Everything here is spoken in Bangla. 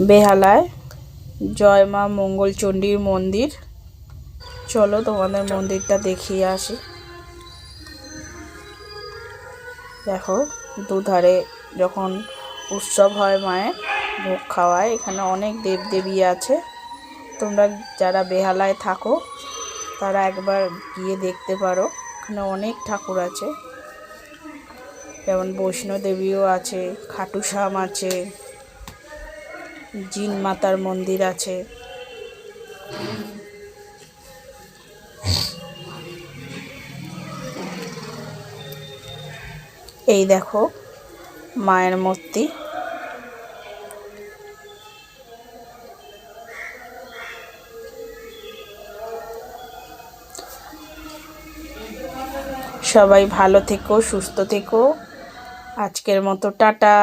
বেহালায়। জয় মা মঙ্গলচণ্ডীর মন্দির। চলো তোমাদের মন্দিরটা দেখিয়ে আসি। দেখো, দুধারে যখন উৎসব হয় মায়ের, ভোগ খাওয়ায়, এখানে অনেক দেবদেবী আছে। তোমরা যারা বেহালায় থাকো, তারা একবার গিয়ে দেখতে পারো, এখানে অনেক ঠাকুর আছে। যেমন বৈষ্ণোদেবীও আছে খাটু আছে। জিন মাতার মন্দির আছে। এই দেখো, মায়ের মূর্তি। সবাই ভালো থেকো, সুস্থ থেকো। আজকের মতো টাটা।